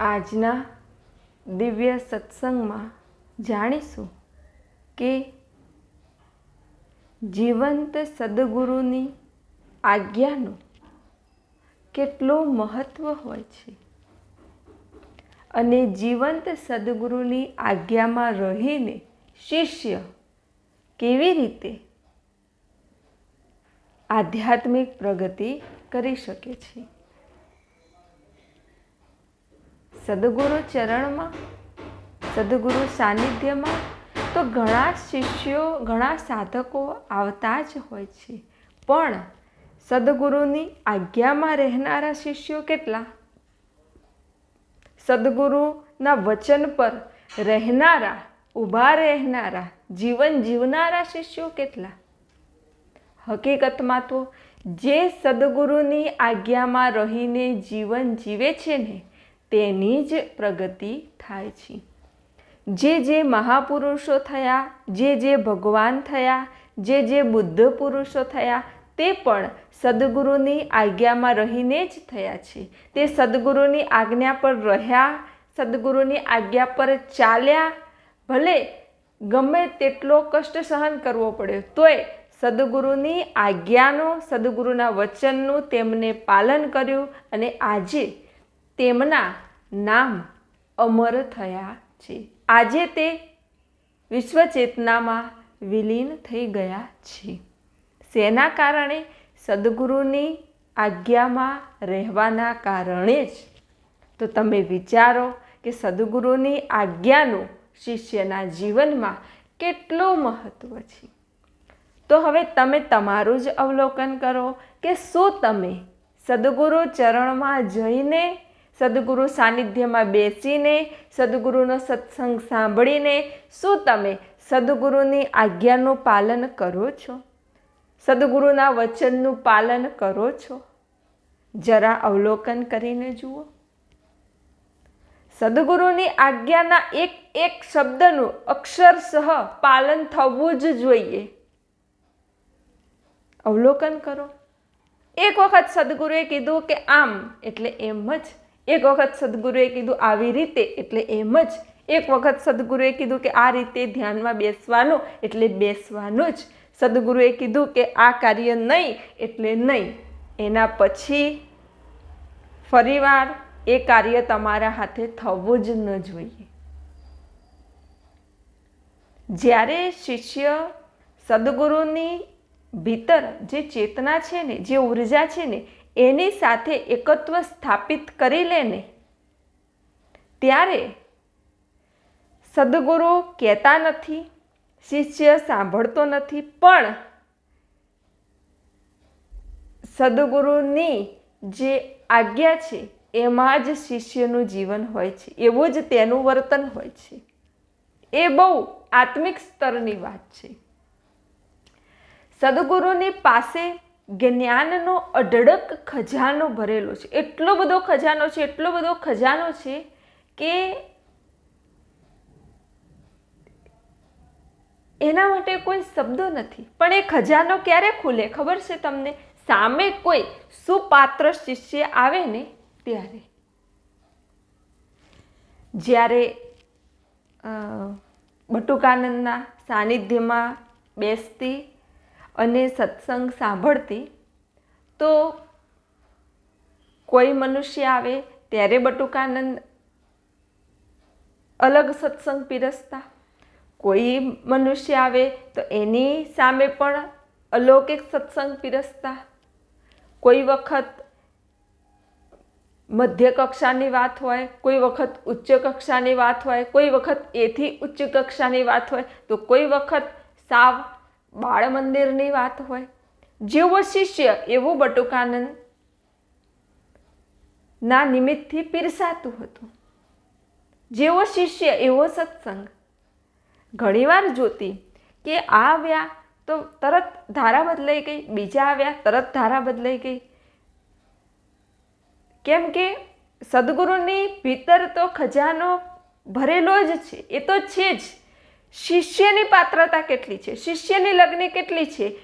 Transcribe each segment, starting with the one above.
આજના દિવ્ય સત્સંગમાં જાણીશું કે જીવંત સદગુરુની આજ્ઞાનું કેટલું મહત્ત્વ હોય છે. અને જીવંત સદગુરુની આજ્ઞામાં રહીને શિષ્ય કેવી રીતે આધ્યાત્મિક પ્રગતિ કરી શકે છે. સદગુરુ ચરણમાં, સદગુરુ સાનિધ્યમાં, તો ઘણા શિષ્યો, ઘણા સાધકો આવતા જ હોય છે. પણ સદગુરુની આજ્ઞામાં રહેનારા શિષ્યો કેટલા? સદગુરુના વચન પર રહેનારા, ઊભા રહેનારા, જીવન જીવનારા શિષ્યો કેટલા? હકીકતમાં તો જે સદગુરુની આજ્ઞામાં રહીને જીવન જીવે છે ને તેની જ પ્રગતિ થાય છે. જે જે મહાપુરુષો થયા, જે જે ભગવાન થયા, જે જે બુદ્ધ પુરુષો થયા, તે પણ સદગુરુની આજ્ઞામાં રહીને જ થયા છે. તે સદગુરુની આજ્ઞા પર રહ્યા, સદગુરુની આજ્ઞા પર ચાલ્યા, ભલે ગમે તેટલો કષ્ટ સહન કરવો પડ્યો તોય સદગુરુની આજ્ઞાનું, સદગુરુના વચનનું તેમને પાલન કર્યું અને આજે તેમના નામ અમર થયા છે. આજે તે વિશ્વચેતનામાં વિલીન થઈ ગયા છે. શેના કારણે સદગુરુની આજ્ઞામાં રહેવાના કારણે જ. તો તમે વિચારો કે સદગુરુની આજ્ઞાનું શિષ્યના જીવનમાં કેટલું મહત્ત્વ છે? તો હવે તમે તમારું જ અવલોકન કરો કે શું તમે સદગુરુ ચરણમાં જઈને સદગુરુ સાનિધ્યમાં બેસીને, સદગુરુનો સત્સંગ સાંભળીને, શું તમે સદગુરુની આજ્ઞાનું પાલન કરો છો? સદગુરુના વચનનું પાલન કરો છો? જરા અવલોકન કરીને જુઓ. સદગુરુની આજ્ઞાના એક એક શબ્દનું અક્ષરસહ પાલન થવું જ જોઈએ. અવલોકન કરો. એક વખત સદગુરુએ કીધું કે આમ, એટલે એમ જ એક વખત સદગુરુએ કીધું, આવી રીતે. એટલે એમ જ. એક વખત સદગુરુએ કીધું કે, આ રીતે ધ્યાનમાં બેસવાનું, એટલે બેસવાનું જ. સદગુરુએ કીધું કે, આ કાર્ય નહીં, એટલે નહીં. એના પછી ફરીવાર એ કાર્ય તમારા હાથે થવું જ ન જોઈએ. જ્યારે શિષ્ય સદગુરુની ભીતર જે ચેતના છે ને, જે ઊર્જા છે ને એની સાથે એકત્વ સ્થાપિત કરી લે ને, ત્યારે સદગુરુ કહેતા નથી, શિષ્ય સાંભળતો નથી, પણ સદગુરુની જે આજ્ઞા છે, એમાં જ શિષ્યનું જીવન હોય છે, એવું જ તેનું વર્તન હોય છે. એ બહુ આત્મિક સ્તરની વાત છે. સદગુરુની પાસે જ્ઞાનનો અઢળક ખજાનો ભરેલો છે. એટલો બધો ખજાનો છે, એટલો બધો ખજાનો છે કે એના માટે કોઈ શબ્દો નથી. પણ એ ખજાનો ક્યારે ખુલે ખબર છે તમને? સામે કોઈ સુપાત્ર શિષ્ય આવે ને ત્યારે. જ્યારે બટુકાનંદના સાનિધ્યમાં બેસતી અને સત્સંગ સાંભળતી, તો કોઈ મનુષ્ય આવે ત્યારે બટુકાનંદ અલગ સત્સંગ પીરસતા. કોઈ મનુષ્ય આવે તો એની સામે પણ અલૌકિક સત્સંગ પીરસતા. કોઈ વખત મધ્ય કક્ષાની વાત હોય, કોઈ વખત ઉચ્ચ કક્ષાની વાત હોય, કોઈ વખત એથી ઉચ્ચ કક્ષાની વાત હોય, તો કોઈ વખત સાવ બાળ મંદિરની વાત હોય, જેવો શિષ્ય એવું બટુકાનંદ ના નિમિત્તથી પીરસાતું હતું. જેવો શિષ્ય એવો સત્સંગ. ઘણીવાર જોતી કે આ આવ્યા તો તરત ધારા બદલાઈ ગઈ, બીજા આવ્યા તરત ધારા બદલાઈ ગઈ. કેમ કે સદગુરુની ભીતર તો ખજાનો ભરેલો જ છે, એ તો છે જ. શિષ્યની પાત્રતા કેટલી છે? શિષ્યની લગ્ન કેટલી છે?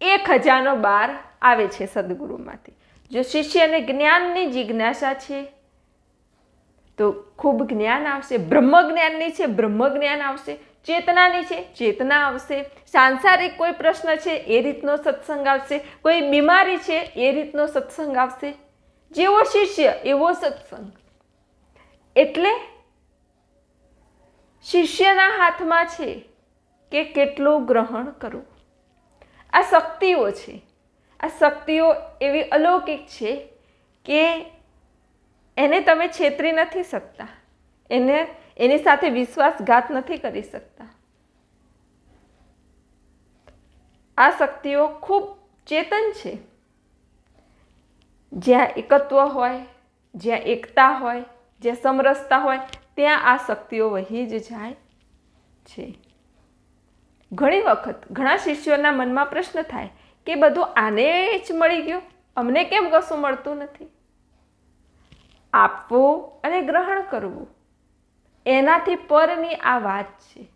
એ ખજાનો બહાર આવે છે સદગુરુમાંથી. જો શિષ્યને જ્ઞાનની જિજ્ઞાસા છે, તો ખૂબ જ્ઞાન આવશે. બ્રહ્મ જ્ઞાનની છે બ્રહ્મ જ્ઞાન આવશે. ચેતનાની છે, ચેતના આવશે. સાંસારિક કોઈ પ્રશ્ન છે, એ રીતનો સત્સંગ આવશે. કોઈ બીમારી છે, એ રીતનો સત્સંગ આવશે. જેવો શિષ્ય, એવો સત્સંગ. એટલે શિષ્યના હાથમાં છે કે કેટલું ગ્રહણ કરવું આ શક્તિઓ છે. આ શક્તિઓ એવી અલૌકિક છે કે એને તમે છેતરી નથી શકતા. એને, એની સાથે વિશ્વાસઘાત નથી કરી શકતા. આ શક્તિઓ ખૂબ ચેતન છે. જ્યાં એકત્વ હોય, જ્યાં એકતા હોય, જ્યાં સમરસતા હોય ત્યાં આ શક્તિઓ વહી જ જાય છે. ઘણી વખત ઘણા શિષ્યોના મનમાં પ્રશ્ન થાય કે બધું આને જ મળી ગયું? અમને કેમ કશું મળતું નથી? આપવું અને ગ્રહણ કરવું એનાથી પરની આ વાત છે.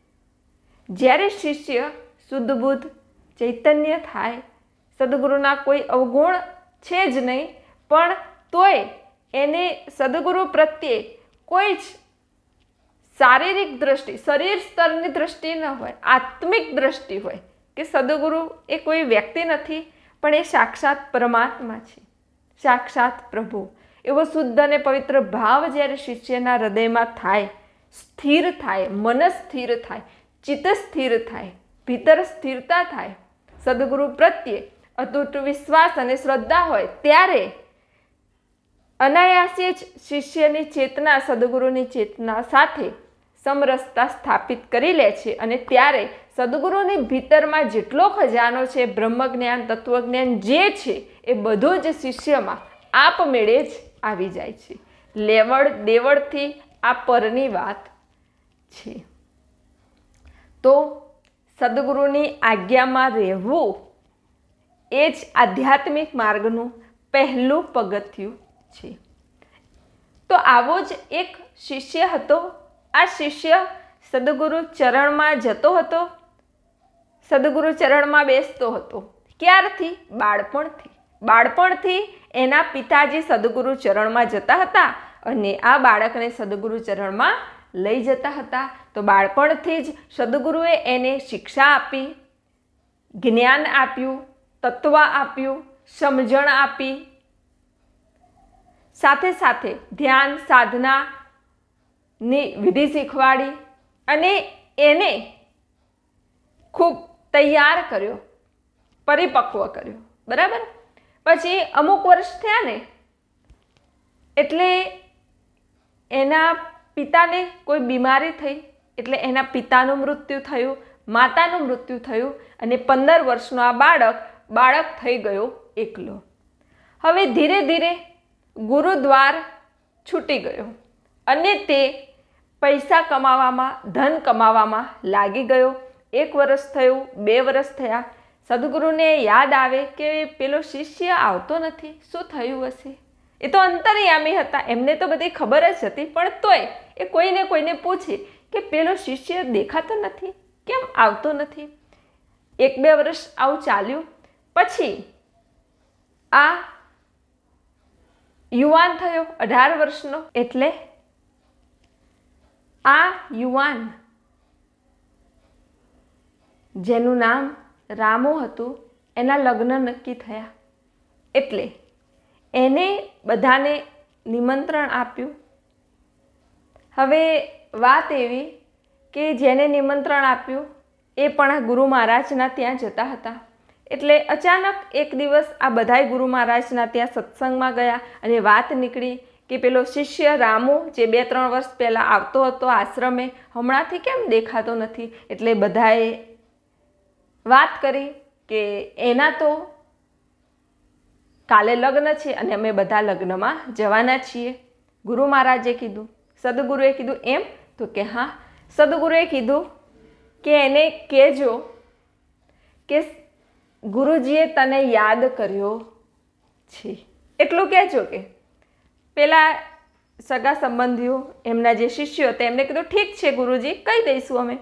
જ્યારે શિષ્ય શુદ્ધ બુદ્ધ ચૈતન્ય થાય, સદગુરુના કોઈ અવગુણ છે જ નહીં, પણ તોય એને સદગુરુ પ્રત્યે કોઈ જ શારીરિક દ્રષ્ટિ, શરીર સ્તરની દ્રષ્ટિ ન હોય, આત્મિક દ્રષ્ટિ હોય કે સદગુરુ એ કોઈ વ્યક્તિ નથી, પણ એ સાક્ષાત પરમાત્મા છે. સાક્ષાત પ્રભુ. એવો શુદ્ધ અને પવિત્ર ભાવ જ્યારે શિષ્યના હૃદયમાં થાય, સ્થિર થાય, મન સ્થિર થાય, ચિત્ત સ્થિર થાય, ભીતર સ્થિરતા થાય, સદગુરુ પ્રત્યે અતૂટ વિશ્વાસ અને શ્રદ્ધા હોય, ત્યારે અનાયાસે જ શિષ્યની ચેતના સદગુરુની ચેતના સાથે સમરસતા સ્થાપિત કરી લે છે અને ત્યારે સદગુરુની ભીતરમાં જેટલો ખજાનો છે, બ્રહ્મજ્ઞાન, તત્વજ્ઞાન જે છે, એ બધું જ શિષ્યમાં આપમેળે જ આવી જાય છે. લેવડ દેવડથી આ પરની વાત છે. તો સદગુરુની આજ્ઞામાં રહેવું એ જ આધ્યાત્મિક માર્ગનું પહેલું પગથિયું છે. તો આવો જ એક શિષ્ય હતો આ શિષ્ય સદગુરુ ચરણમાં જતો હતો. સદગુરુ ચરણમાં બેસતો હતો. ક્યારથી? બાળપણથી. બાળપણથી એના પિતાજી સદગુરુ ચરણમાં જતા હતા અને આ બાળકને સદગુરુ ચરણમાં લઈ જતા હતા. તો બાળપણથી જ સદગુરુએ એને શિક્ષા આપી, જ્ઞાન આપ્યું, તત્વ આપ્યું, સમજણ આપી. સાથે સાથે ધ્યાન સાધનાની વિધિ શીખવાડી અને એને ખૂબ તૈયાર કર્યો, પરિપક્વ કર્યો. બરાબર? પછી અમુક વર્ષ થયા ને, એટલે એના પિતાને કોઈ બીમારી થઈ, એટલે એના પિતાનું મૃત્યુ થયું, માતાનું મૃત્યુ થયું અને પંદર વર્ષનો આ બાળક બાળક થઈ ગયો એકલો. હવે ધીરે ધીરે ગુરુદ્વાર છૂટી ગયો. અને તે પૈસા કમાવામાં, ધન કમાવામાં લાગી ગયો. એક વર્ષ થયું, બે વર્ષ થયા. સદગુરુને યાદ આવે કે પેલો શિષ્ય આવતો નથી. શું થયું હશે? એ તો અંતરયામી હતા. એમને તો બધી ખબર જ હતી. પણ તોય એ કોઈને કોઈને પૂછે કે પેલો શિષ્ય દેખાતો નથી. કેમ આવતો નથી? એક બે વર્ષ આવું ચાલ્યું. પછી આ યુવાન થયો, અઢાર વર્ષનો. એટલે આ યુવાન, જેનું નામ રામો હતું, એના લગ્ન નક્કી થયા. એટલે એને બધાને નિમંત્રણ આપ્યું. હવે વાત એવી કે જેને નિમંત્રણ આપ્યું, એ પણ આ ગુરુ મહારાજના ત્યાં જતા હતા. એટલે અચાનક એક દિવસ આ બધાય ગુરુ મહારાજના ત્યાં સત્સંગમાં ગયા અને વાત નીકળી કે પેલો શિષ્ય રામુ, જે બે ત્રણ વર્ષ પહેલાં આવતો હતો આશ્રમે, હમણાંથી કેમ દેખાતો નથી? એટલે બધાએ વાત કરી કે એના તો કાલે લગ્ન છે અને અમે બધા લગ્નમાં જવાના છીએ. ગુરુ મહારાજે કીધું. સદગુરુએ કીધું, એમ? તો કે, હા. સદગુરુએ કીધું કે એને કહેજો કે ગુરુજીએ તને યાદ કર્યો છે. એટલું કહેજો કે પેલા સગા સંબંધીઓ, એમના જે શિષ્યો હતા, એમને કીધું, ઠીક છે ગુરુજી, કહી દઈશું અમે.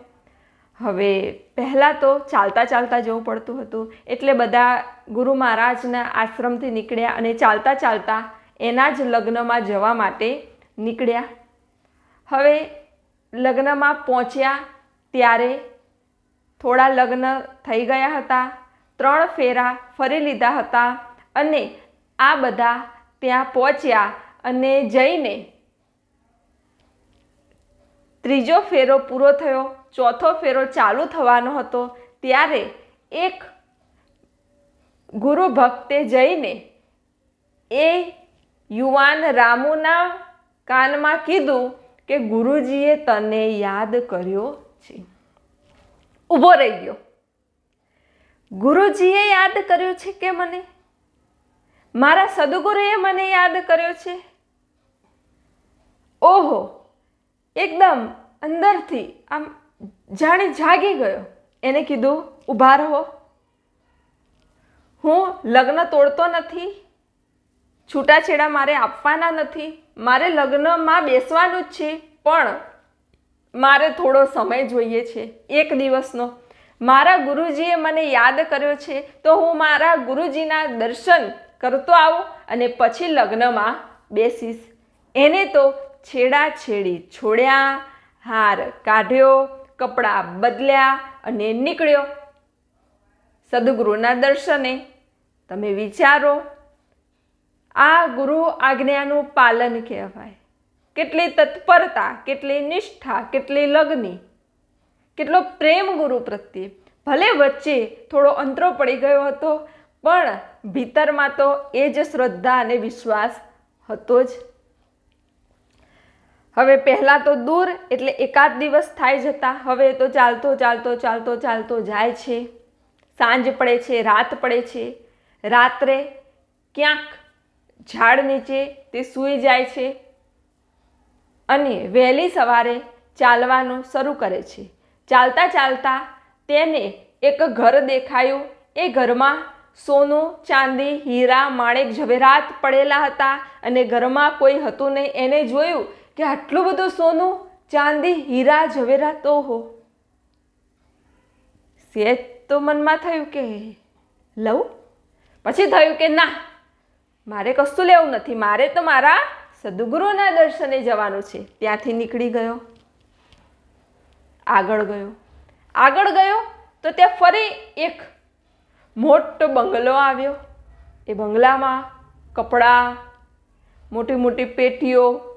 હવે પહેલાં તો ચાલતા ચાલતા જવું પડતું હતું, એટલે બધા ગુરુ મહારાજના આશ્રમથી નીકળ્યા અને ચાલતા ચાલતા એના જ લગ્નમાં જવા માટે નીકળ્યા. હવે લગ્નમાં પહોંચ્યા ત્યારે થોડા લગ્ન થઈ ગયા હતા, ત્રણ ફેરા ફરી લીધા હતા અને આ બધા ત્યાં પહોંચ્યા અને જઈને ત્રીજો ફેરો પૂરો થયો. ચોથો ફેરો ચાલુ થવાનો હતો. ત્યારે એક ગુરુ ભક્તે જઈને એ યુવાન રામુના કાનમાં કીધું કે, ગુરુજીએ તને યાદ કર્યો છે. ઊભો રહી ગયો. ગુરુજીએ યાદ કર્યું છે કે મને? મારા સદગુરુએ મને યાદ કર્યો છે? ઓહો, એકદમ અંદરથી આમ જાણે જાગી ગયો. એને કીધું ઊભા રહો. હું લગ્ન તોડતો નથી, છૂટાછેડા મારે આપવાના નથી, મારે લગ્નમાં બેસવાનું જ છે, પણ મારે થોડો સમય જોઈએ છે, એક દિવસનો. મારા ગુરુજીએ મને યાદ કર્યો છે, તો હું મારા ગુરુજીના દર્શન કરતો આવું અને પછી લગ્નમાં બેસીશ. એને તો છેડા છેડી છોડ્યા, હાર કાઢ્યો, કપડાં બદલ્યા અને નીકળ્યો. સદગુરુના દર્શને તમે વિચારો, આ ગુરુ આજ્ઞાનું પાલન કહેવાય. કેટલી તત્પરતા, કેટલી નિષ્ઠા, કેટલી લગ્ની, કેટલો પ્રેમ ગુરુ પ્રત્યે. ભલે વચ્ચે થોડો અંતરો પડી ગયો હતો, પણ ભીતરમાં તો એ જ શ્રદ્ધા અને વિશ્વાસ હતો જ. હવે પહેલાં તો દૂર એટલે એકાદ દિવસ થાય જતા. હવે તો ચાલતો ચાલતો ચાલતો ચાલતો જાય છે. સાંજ પડે છે, રાત પડે છે. રાત્રે ક્યાંક ઝાડ નીચે તે સૂઈ જાય છે અને વહેલી સવારે ચાલવાનું શરૂ કરે છે. ચાલતા ચાલતા તેને એક ઘર દેખાયું. એ ઘરમાં સોનું, ચાંદી, હીરા, માણેક, ઝવેરાત પડેલા હતા અને ઘરમાં કોઈ હતું નહીં. એને જોયું કે આટલું બધું સોનું ચાંદી, હીરા ઝવેરાત ઓહો સેજ તો મનમાં થયું કે લઉં? પછી થયું કે ના, મારે કશું લેવું નથી. મારે તો મારા સદગુરુના દર્શને જવાનું છે. ત્યાંથી નીકળી ગયો. આગળ ગયો. આગળ ગયો તો ત્યાં ફરી એક મોટો બંગલો આવ્યો. એ બંગલામાં કપડાં મોટી મોટી પેટીઓ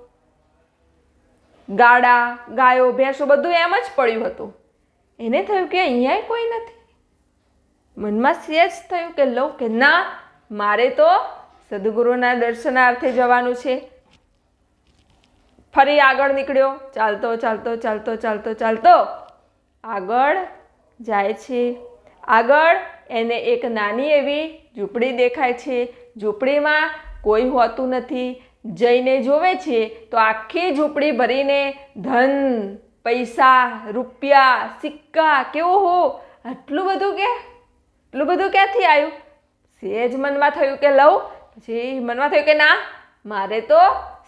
ગાડા, ગાયો, ભેંસો બધું એમ જ પડ્યું હતું. એને થયું કે અહીંયા કોઈ નથી. મનમાં સેજ થયું કે લઉં કે ના, મારે તો સદગુરુના દર્શનાર્થે જવાનું છે. ફરી આગળ નીકળ્યો. ચાલતો ચાલતો ચાલતો ચાલતો ચાલતો. આગળ જાય છે. આગળ એને એક નાની એવી ઝૂંપડી દેખાય છે. ઝૂંપડીમાં કોઈ હોતું નથી. જઈને જોવે છે, તો આખી ઝૂંપડી ભરીને ધન, પૈસા, રૂપિયા, સિક્કા કેવું હો? આટલું બધું કે? એટલું બધું ક્યાંથી આવ્યું સેજ મનમાં થયું કે લઉં પછી મનમાં થયું કે ના, મારે તો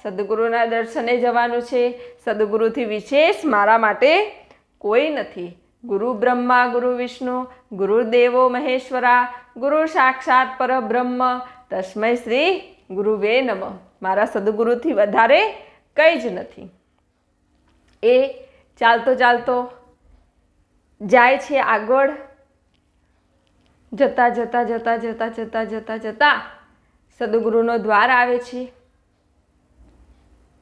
સદગુરુના દર્શને જવાનું છે. સદગુરુથી વિશેષ મારા માટે કોઈ નથી. ગુરુ બ્રહ્મા, ગુરુ વિષ્ણુ ગુરુદેવો મહેશ્વરા, ગુરુ સાક્ષાત પરબ્રહ્મ, તસ્મય શ્રી ગુરુવે નમ. મારા સદગુરુથી વધારે કંઈ જ નથી. એ ચાલતો ચાલતો જાય છે આગળ. જતા જતા જતા જતા જતા જતા જતા સદગુરુનો દ્વાર આવે છે.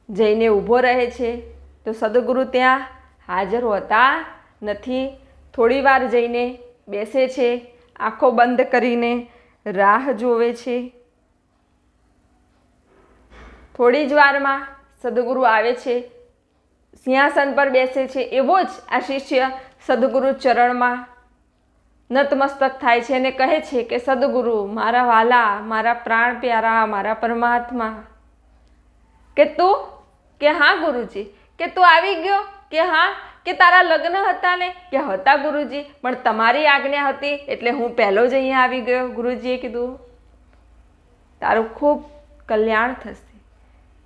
જઈને ઊભો રહે છે. તો સદગુરુ ત્યાં હાજર હોતા નથી. થોડી વાર જઈને બેસે છે. આંખો બંધ કરીને રાહ જોવે છે. થોડી જ વારમાં સદગુરુ આવે છે, સિંહાસન પર બેસે છે, એવો જ આ શિષ્ય સદગુરુ ચરણમાં નતમસ્તક થાય છે અને કહે છે કે, સદગુરુ, મારા વાલા, મારા પ્રાણ પ્યારા, મારા પરમાત્મા. કે તું, કે હા, ગુરુજી, કે તું આવી ગયો, કે હા, કે તારા લગ્ન હતા ને? કે હતા, ગુરુજી, પણ તમારી આજ્ઞા હતી, એટલે હું પહેલો જ અહીંયા આવી ગયો, ગુરુજીએ કીધું. તારું ખૂબ કલ્યાણ થશે.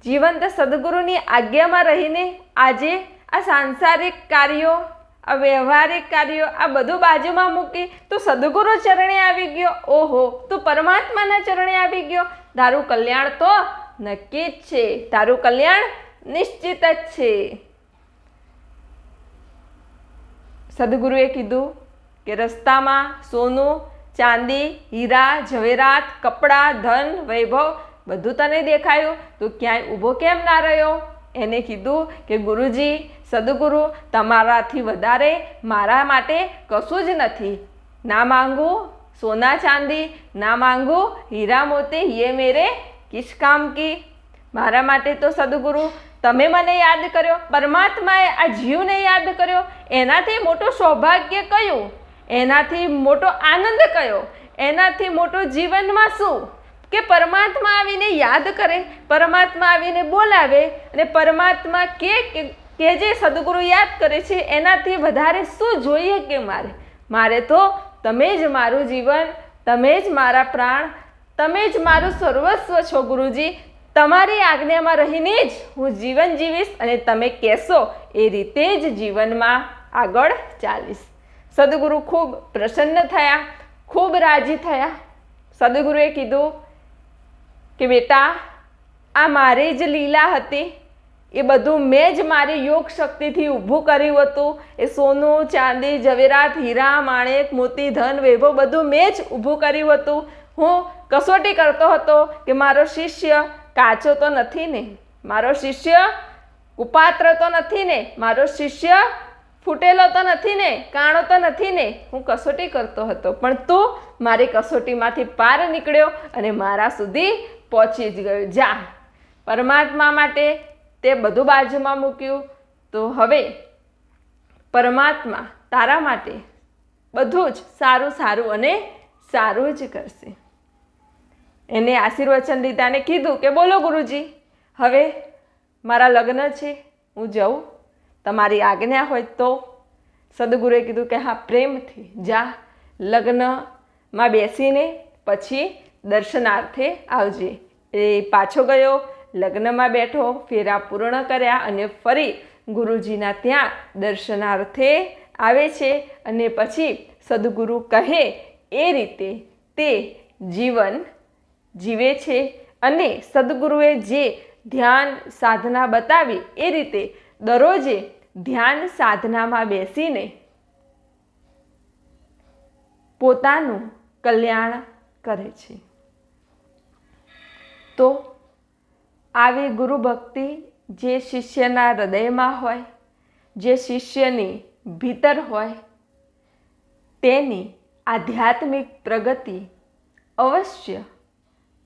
જીવંત સદગુરુની આજ્ઞામાં રહીને આજે આ સાંસારિક કાર્યો, આ વ્યવહારિક કાર્યો આ બધું બાજુમાં મૂકી તો સદગુરુ ચરણે આવી ગયો. ઓહો, તો પરમાત્માના ચરણે આવી ગયો. તારું કલ્યાણ તો નક્કી જ છે. તારું કલ્યાણ નિશ્ચિત જ છે. સદગુરુએ કીધું કે રસ્તામાં સોનું, ચાંદી, હીરા, ઝવેરાત, કપડાં, ધન, વૈભવ બધું તને દેખાયું? તું ક્યાંય ઊભો કેમ ના રહ્યો? એને કીધું કે, ગુરુજી, સદગુરુ, તમારાથી વધારે મારા માટે કશું જ નથી. ના માંગુ સોના ચાંદી, ના માંગુ હીરા મોતી, યે મેરે કિસ કામ કી મારા માટે તો સદગુરુ, તમે મને યાદ કર્યો, પરમાત્માએ આ જીવને યાદ કર્યો. એનાથી મોટું સૌભાગ્ય કયું? એનાથી મોટો આનંદ કયો? એનાથી મોટો જીવનમાં શું? કે પરમાત્મા આવીને યાદ કરે, પરમાત્મા આવીને બોલાવે અને પરમાત્મા કે કે જે સદગુરુ યાદ કરે છે, એનાથી વધારે શું જોઈએ કે મારે? મારે તો તમે જ મારું જીવન, તમે જ મારા પ્રાણ, તમે જ મારું સર્વસ્વ છો ગુરુજી. તમારી આજ્ઞામાં રહીને જ હું જીવન જીવીશ અને તમે કહેશો, એ રીતે જ જીવનમાં આગળ ચાલીશ. સદગુરુ ખૂબ પ્રસન્ન થયા, ખૂબ રાજી થયા. સદગુરુએ કીધું કે બેટા, આ મારી જ લીલા હતી. એ બધું મેં જ મારી યોગ શક્તિથી ઊભું કર્યું હતું. એ સોનું, ચાંદી જવેરાત હીરા, માણેક, મોતી, ધન, વૈભવ બધું મેં જ ઊભું કર્યું હતું. હું કસોટી કરતો હતો કે મારો શિષ્ય કાચો તો નથી ને? મારો શિષ્ય કુપાત્ર તો નથી ને? મારો શિષ્ય ફૂટેલો તો નથી ને? કાણો તો નથી ને? હું કસોટી કરતો હતો. પણ તું મારી કસોટીમાંથી પાર નીકળ્યો અને મારા સુધી પહોંચી જ ગયો. જા, પરમાત્મા માટે તે બધું બાજુમાં મૂક્યું. તો હવે પરમાત્મા તારા માટે બધું જ સારું સારું અને સારું જ કરશે. એને આશીર્વચન દીધા કીધું કે બોલો ગુરુજી, હવે મારા લગ્ન છે, હું જઉં. તમારી આજ્ઞા હોય તો સદગુરુએ કીધું કે હા, પ્રેમથી જા, લગ્નમાં બેસીને પછી દર્શનાર્થે આવજે. એ પાછો ગયો, લગ્નમાં બેઠો, ફેરા પૂર્ણ કર્યા અને ફરી ગુરુજીના ત્યાં દર્શનાર્થે આવે છે અને પછી સદગુરુ કહે, એ રીતે તે જીવન જીવે છે અને સદગુરુએ જે ધ્યાન સાધના બતાવી, એ રીતે દરરોજે ધ્યાન સાધનામાં બેસીને પોતાનું કલ્યાણ કરે છે. તો આવી ગુરુ ભક્તિ જે શિષ્યના હૃદયમાં હોય, જે શિષ્યની ભીતર હોય, તેની આધ્યાત્મિક પ્રગતિ અવશ્ય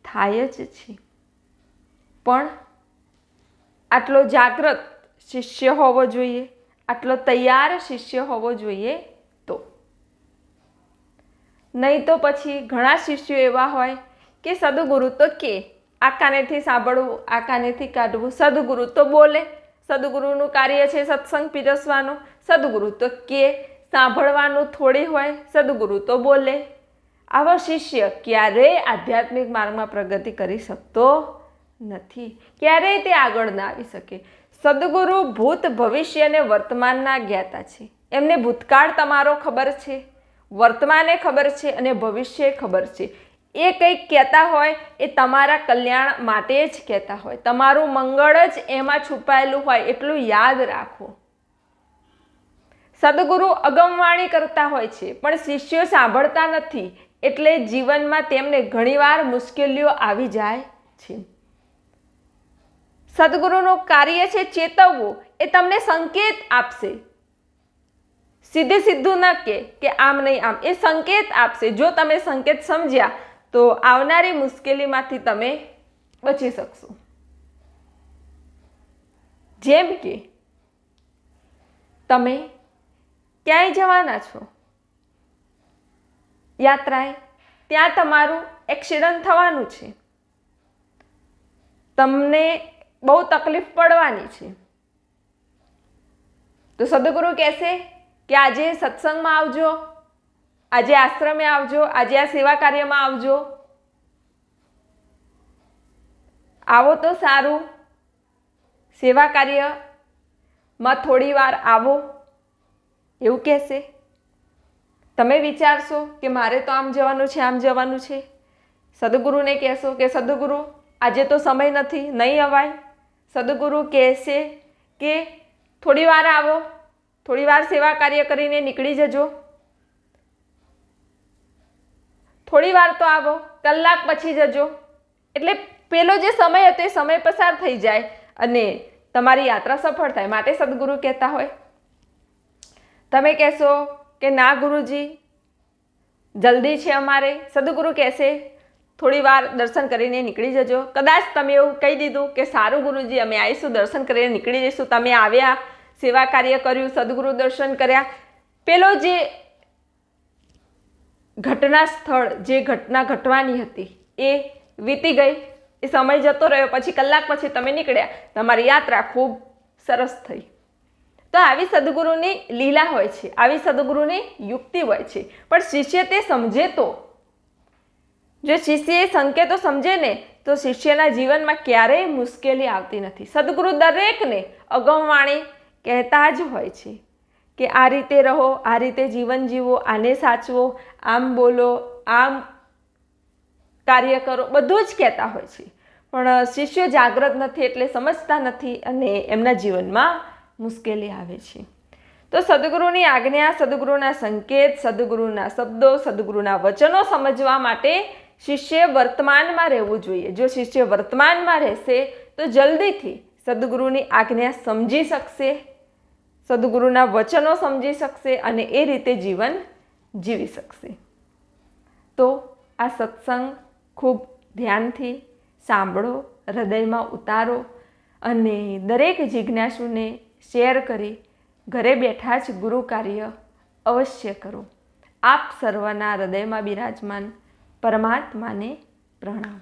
થાય જ છે. પણ આટલો જાગૃત શિષ્ય હોવો જોઈએ, આટલો તૈયાર શિષ્ય હોવો જોઈએ તો. નહીં તો પછી ઘણા શિષ્યો એવા હોય કે સદગુરુ તો કે આ કાનેથી સાંભળવું, આ કાનેથી કાઢવું. સદગુરુ તો બોલે. સદગુરુનું કાર્ય છે સત્સંગ પીરસવાનું. સદગુરુ તો કે સાંભળવાનું થોડી હોય. સદગુરુ તો બોલે. આવો શિષ્ય ક્યારેય આધ્યાત્મિક માર્ગમાં પ્રગતિ કરી શકતો નથી? ક્યારેય તે આગળ ના આવી શકે? સદગુરુ ભૂત ભવિષ્ય અને વર્તમાનના જ્ઞાતા છે. એમને ભૂતકાળ તમારો ખબર છે. વર્તમાને ખબર છે અને ભવિષ્ય ખબર છે. એ કંઈક કહેતા હોય એ તમારા કલ્યાણ માટે જ કહેતા હોય. તમારું મંગળ જ એમાં છુપાયેલું હોય એટલું યાદ રાખો. સદગુરુ અગમવાણી કરતા હોય છે, પણ શિષ્યો સાંભળતા નથી, એટલે જીવનમાં તેમને ઘણીવાર મુશ્કેલીઓ આવી જાય છે. સદગુરુનું કાર્ય છે ચેતવવું, એ તમને સંકેત આપશે. સીધે સીધું ન કે આમ નહીં આમ, એ સંકેત આપશે. જો તમે સંકેત સમજ્યા તો આવનારી મુશ્કેલીમાંથી તમે બચી શકશો. જેમ કે, તમે ક્યાંય જવાના છો? યાત્રાએ ત્યાં તમારું એક્સિડન્ટ થવાનું છે. તમને બહુ તકલીફ પડવાની છે. તો સદગુરુ કહેશે કે આજે સત્સંગમાં આવજો. આજે આશ્રમે આવજો, આજે આ સેવા કાર્યમાં આવજો. આવો તો સારું. સેવા કાર્યમાં થોડી વાર આવો. એવું કહેશે. તમે વિચારશો કે મારે તો આમ જવાનું છે, આમ જવાનું છે. સદગુરુને કહેશો કે સદગુરુ, આજે તો સમય નથી, નહીં અવાય. સદગુરુ કહેશે કે થોડી વાર આવો, થોડી વાર સેવા કાર્ય કરીને નીકળી જજો. થોડી વાર તો આવો, કલાક પછી જજો. એટલે પેલો જે સમય હતો એ સમય પસાર થઈ જાય અને તમારી યાત્રા સફળ થાય. માટે સદગુરુ કહેતા હોય. તમે કહેશો કે ના ગુરુજી, જલ્દી છે અમારે. સદગુરુ કહેશે થોડી વાર દર્શન કરીને નીકળી જજો. કદાચ તમે એવું કહી દીધું કે સારું ગુરુજી, અમે આવીશું, દર્શન કરીને નીકળી જઈશું. તમે આવ્યા, સેવા કાર્ય કર્યું, સદગુરુ દર્શન કર્યા. પેલો જે ઘટના સ્થળ જે ઘટના ઘટવાની હતી, એ વીતી ગઈ. એ સમય જતો રહ્યો, પછી કલાક પછી તમે નીકળ્યા. તમારી યાત્રા ખૂબ સરસ થઈ. તો આવી સદગુરુની લીલા હોય છે, આવી સદગુરુની યુક્તિ હોય છે. પણ શિષ્ય તે સમજે તો. જો શિષ્ય એ સંકેતો સમજે ને, તો શિષ્યના જીવનમાં ક્યારેય મુશ્કેલી આવતી નથી. સદગુરુ દરેકને અગમવાણી કહેતા જ હોય છે કે આ રીતે રહો, આ રીતે જીવન જીવો, આને સાચવો આમ બોલો, આમ કાર્ય કરો, બધું જ કહેતા હોય છે. પણ શિષ્યો જાગૃત નથી એટલે સમજતા નથી અને એમના જીવનમાં મુશ્કેલી આવે છે. તો સદગુરુની આજ્ઞા, સદગુરુના સંકેત, સદગુરુના શબ્દો, સદગુરુના વચનો સમજવા માટે શિષ્ય વર્તમાનમાં રહેવું જોઈએ. જો શિષ્ય વર્તમાનમાં રહેશે, તો જલ્દીથી સદગુરુની આજ્ઞા સમજી શકશે, સદગુરુના વચનો સમજી શકશે અને એ રીતે જીવન જીવી શકશે. તો આ સત્સંગ ખૂબ ધ્યાનથી સાંભળો, હૃદયમાં ઉતારો અને દરેક જિજ્ઞાસુને શેર કરી ઘરે બેઠા જ ગુરુ કાર્ય અવશ્ય કરો. આપ સર્વના હૃદયમાં બિરાજમાન પરમાત્માને પ્રણામ.